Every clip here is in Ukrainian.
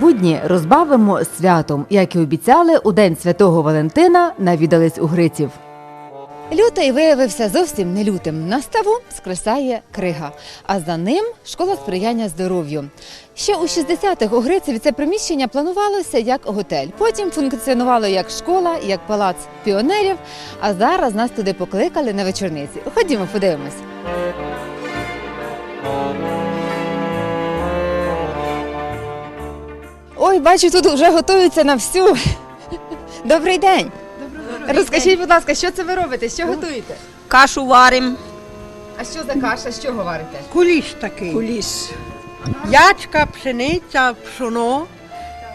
будні розбавимо святом. Як і обіцяли, у день святого Валентина навідались у Гриців. Лютий виявився зовсім не лютим. На ставу скресає крига, а за ним школа сприяння здоров'ю. Ще у 60-х у Грицеві це приміщення планувалося як готель. Потім функціонувало як школа, як палац піонерів. А зараз нас туди покликали на вечорниці. Ходімо, подивимось. Ой, бачу, тут вже готуються на всю. Добрий день. Розкажіть, будь ласка, що це ви робите? Що готуєте? Кашу варимо. А що за каша? З чого варите? Куліш такий. Куліш. Ячка, пшениця, пшоно,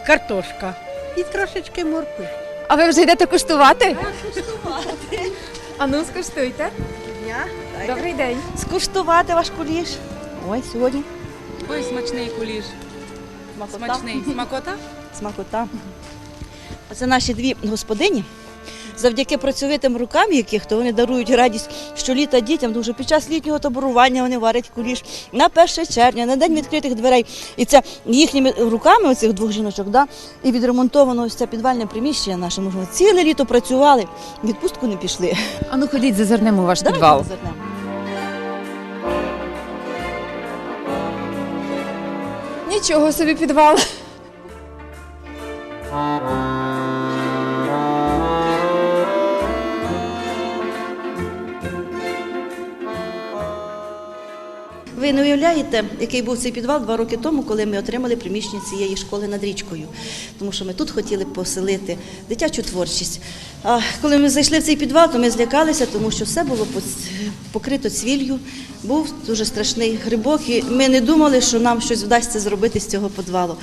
картошка і трошечки моркви. А ви вже йдете куштувати? Куштувати. А ну скуштуйте. Добрий день. Скуштувати ваш куліш. Ой, сьогодні Ой, смачний куліш. Смакота. Смачний. Смакота? Смакота. Оце наші дві господині. Завдяки працьовитим рукам, яких то вони дарують радість щоліта дітям, тому що під час літнього таборування вони варять куліш на 1 червня, на день відкритих дверей. І це їхніми руками, оцих двох жіночок, да, і відремонтовано ось це підвальне приміщення наше. Ми ж ціле літо працювали, відпустку не пішли. А ну ходіть, зазирнемо у ваш Давайте підвал. зазирнемо. Нічого собі підвал. Ви не уявляєте, який був цей підвал два роки тому, коли ми отримали приміщення цієї школи над річкою. Тому що ми тут хотіли поселити дитячу творчість. А коли ми зайшли в цей підвал, то ми злякалися, тому що все було покрито цвіллю, був дуже страшний грибок, і ми не думали, що нам щось вдасться зробити з цього підвалу.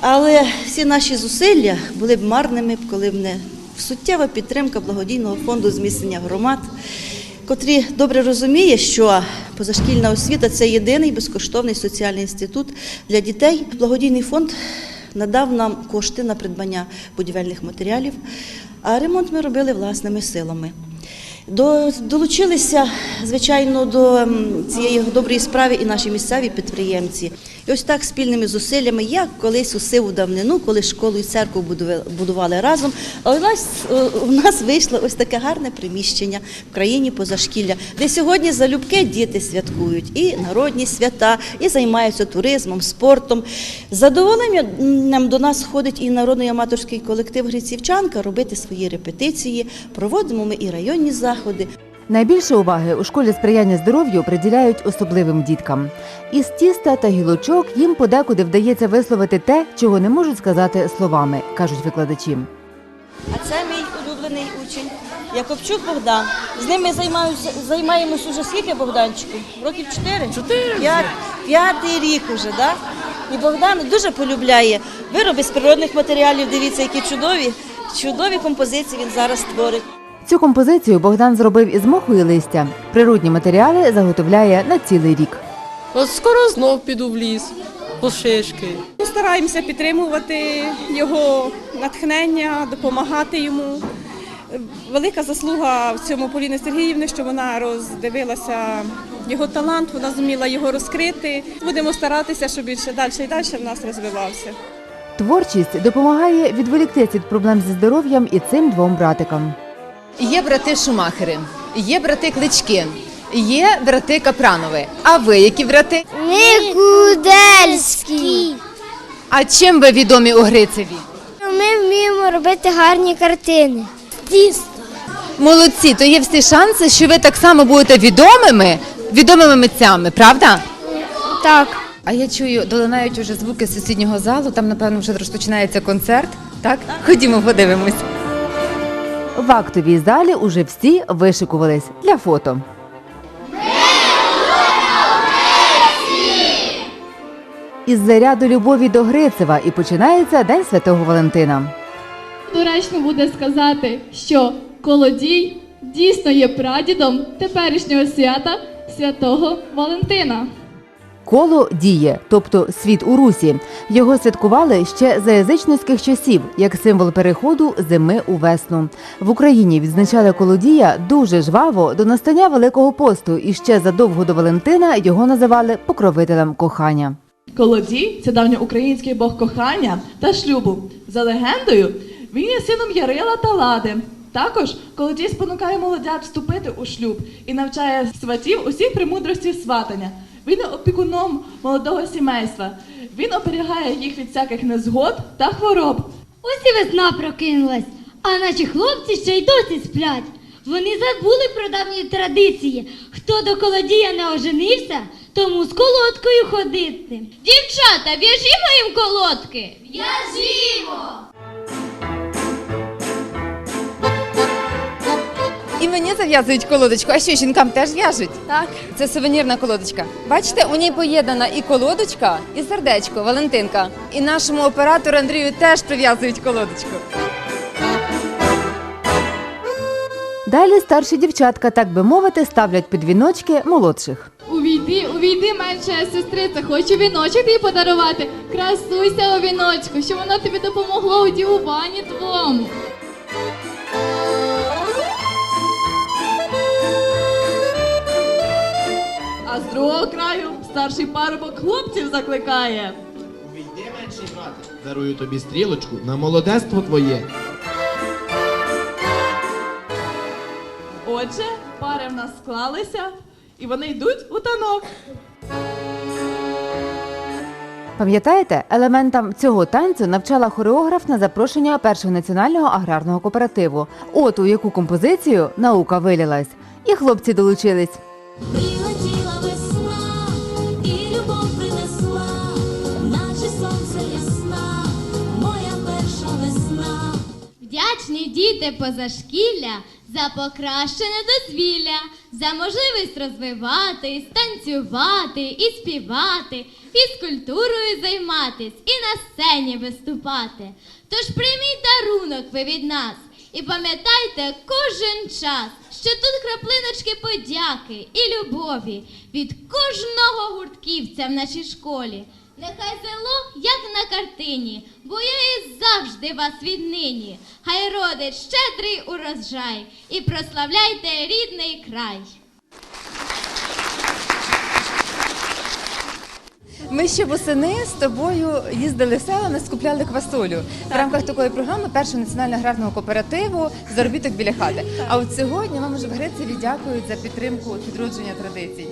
Але всі наші зусилля були б марними, коли б не суттєва підтримка благодійного фонду зміцнення громад котрі добре розуміє, що позашкільна освіта це єдиний безкоштовний соціальний інститут для дітей. Благодійний фонд надав нам кошти на придбання будівельних матеріалів, а ремонт ми робили власними силами. До, долучилися, звичайно, до цієї доброї справи і наші місцеві підприємці. І ось так спільними зусиллями, як колись у сиву давнину, коли школу і церкву будували, разом, а у нас, у нас вийшло ось таке гарне приміщення в країні позашкілля, де сьогодні залюбки діти святкують і народні свята, і займаються туризмом, спортом. Задоволенням до нас ходить і народний аматорський колектив Грицівчанка робити свої репетиції. Проводимо ми і районні заходи. Найбільше уваги у школі сприяння здоров'ю приділяють особливим діткам. Із тіста та гілочок їм подекуди вдається висловити те, чого не можуть сказати словами, кажуть викладачі. А це мій улюблений учень Якобчук Богдан. З ним ми займаємося, займаємось уже скільки Богданчику? Років чотири? Чотири. П'ятий рік уже, да? І Богдан дуже полюбляє вироби з природних матеріалів. Дивіться, які чудові, чудові композиції він зараз створить. Цю композицію Богдан зробив із моху і листя. Природні матеріали заготовляє на цілий рік. Скоро знов піду в ліс по шишки. Ми стараємося підтримувати його натхнення, допомагати йому. Велика заслуга в цьому Поліни Сергіївни, що вона роздивилася його талант, вона зуміла його розкрити. Будемо старатися, щоб він ще далі і далі в нас розвивався. Творчість допомагає відволіктися від проблем зі здоров'ям і цим двом братикам. Є брати Шумахери, є брати Клички, є брати Капранови. А ви які брати? Никудельський. А чим ви відомі у Грицеві? Ми вміємо робити гарні картини. Тісто. Молодці, то є всі шанси, що ви так само будете відомими, відомими митцями, правда? Так. А я чую, долинають уже звуки з сусіднього залу. Там, напевно, вже розпочинається концерт. Так? Ходімо, подивимось. В актовій залі уже всі вишикувались для фото. Із заряду любові до Грицева і починається День Святого Валентина. Доречно буде сказати, що колодій дійсно є прадідом теперішнього свята святого Валентина. Коло діє, тобто світ у Русі. Його святкували ще за язичницьких часів, як символ переходу зими у весну. В Україні відзначали колодія дуже жваво до настання Великого посту, і ще задовго до Валентина його називали покровителем кохання. Колодій це давньоукраїнський бог кохання та шлюбу. За легендою, він є сином Ярила та Лади. Також колодій спонукає молодят вступити у шлюб і навчає сватів усіх премудростей сватання. Він опікуном молодого сімейства. Він оберігає їх від всяких незгод та хвороб. Ось і весна прокинулась, а наші хлопці ще й досі сплять. Вони забули про давні традиції. Хто до колодія не оженився, тому з колодкою ходити. Дівчата, в'яжімо їм колодки. В'яжімо! І мені зав'язують колодочку. А що жінкам теж в'яжуть? Так. Це сувенірна колодочка. Бачите, у ній поєднана і колодочка, і сердечко, Валентинка. І нашому оператору Андрію теж прив'язують колодочку. Далі старші дівчатка, так би мовити, ставлять під віночки молодших. Увійди, увійди, менша сестриця, хочу віночок тобі подарувати. Красуйся у віночку, щоб воно тобі допомогло у дівуванні твому. Старший парубок хлопців закликає. Увійди менший брате, дарую тобі стрілочку на молодецтво твоє. Отже, пари в нас склалися, і вони йдуть у танок. Пам'ятаєте, елементам цього танцю навчала хореограф на запрошення першого національного аграрного кооперативу. От у яку композицію наука вилілась. І хлопці долучились. Вдячні діти позашкілля за покращене дозвілля, за можливість розвиватись, танцювати і співати, фізкультурою займатись і на сцені виступати. Тож прийміть дарунок ви від нас і пам'ятайте кожен час, що тут краплиночки подяки і любові від кожного гуртківця в нашій школі. Нехай село, як на картині, бо я і завжди вас віднині. Хай родить щедрий урожай і прославляйте рідний край. Ми ще восени з тобою їздили селами, скупляли квасолю в рамках такої програми першого національного аграрного кооперативу заробіток біля хати. А от сьогодні вам уже в Греції дякують за підтримку відродження традицій.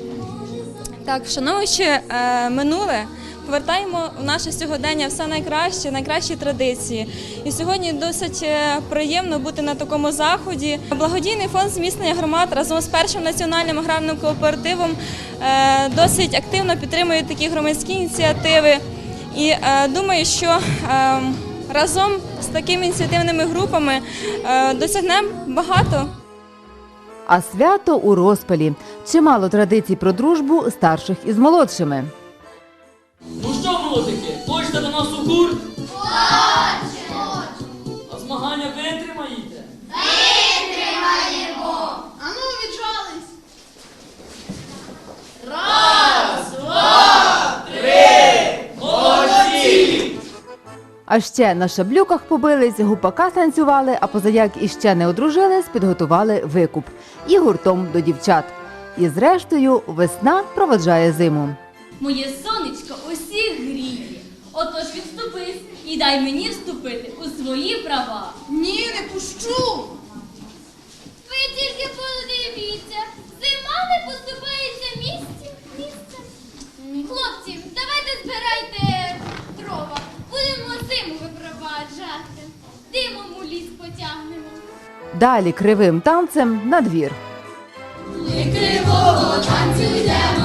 Так, вшановуючи е, минуле, повертаємо в наше сьогодення все найкраще, найкращі традиції. І сьогодні досить е, приємно бути на такому заході. Благодійний фонд зміцнення громад разом з першим національним аграрним кооперативом е, досить активно підтримує такі громадські ініціативи. І е, думаю, що разом з такими ініціативними групами досягнемо багато. А свято у розпалі. Чимало традицій про дружбу старших із молодшими. Ну нас у гурт? Хочемо! А змагання витримаєте? А ще на шаблюках побились, гупака танцювали, а позаяк іще не одружились, підготували викуп і гуртом до дівчат. І зрештою весна проводжає зиму. Моє сонечко усіх гріє. Отож відступись і дай мені вступити у свої права. Ні, не пущу. Ви тільки подивіться, зима не поступається місцем. місцем. Хлопці, давайте збирайте дрова. Будемо зиму випроваджати. Димом у ліс потягнемо. Далі кривим танцем на двір. Кривого танцю йдемо,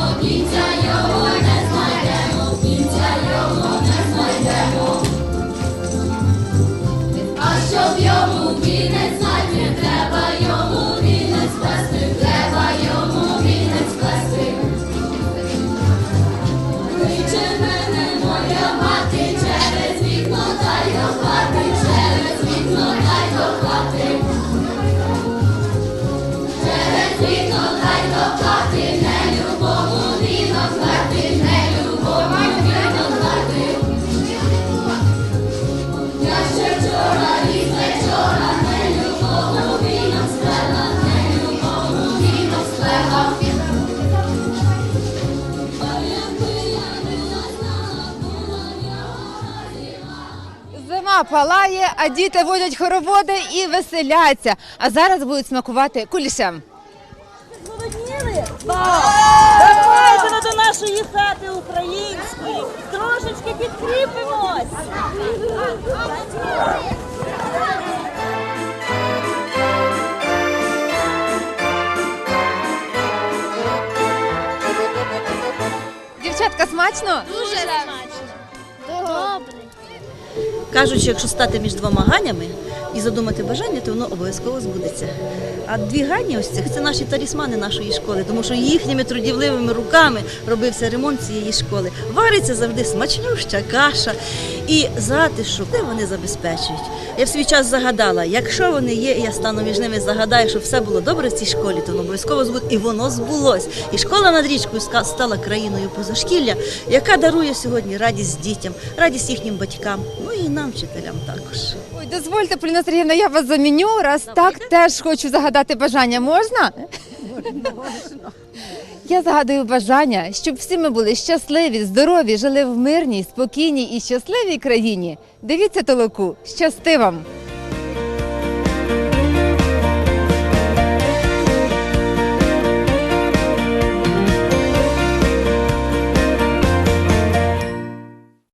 Вікно дай до хати, не любому вінок хати, не любому Палає, а діти водять хороводи і веселяться. А зараз будуть смакувати кулішем. Заходимо до нашої хати української, трошечки підкріпимось. Дівчатка, смачно? Дуже смачно. Добре. Кажуть, що якщо стати між двома ганями і задумати бажання, то воно обов'язково збудеться. А дві гані ось цих це наші талісмани нашої школи, тому що їхніми трудівливими руками робився ремонт цієї школи. Вариться завжди смачнюща каша і затишок, де вони забезпечують. Я в свій час загадала, якщо вони є, і я стану між ними, загадаю, що все було добре в цій школі, то воно обов'язково збуде. І воно збулось. І школа над річкою стала країною позашкілля, яка дарує сьогодні радість дітям, радість їхнім батькам, ну і нам, вчителям також. Ой, дозвольте, Поліна Сергіївна, я вас заміню. Раз так теж хочу загадати бажання. Можна? Я загадую бажання, щоб всі ми були щасливі, здорові, жили в мирній, спокійній і щасливій країні. Дивіться толоку. Щасти вам!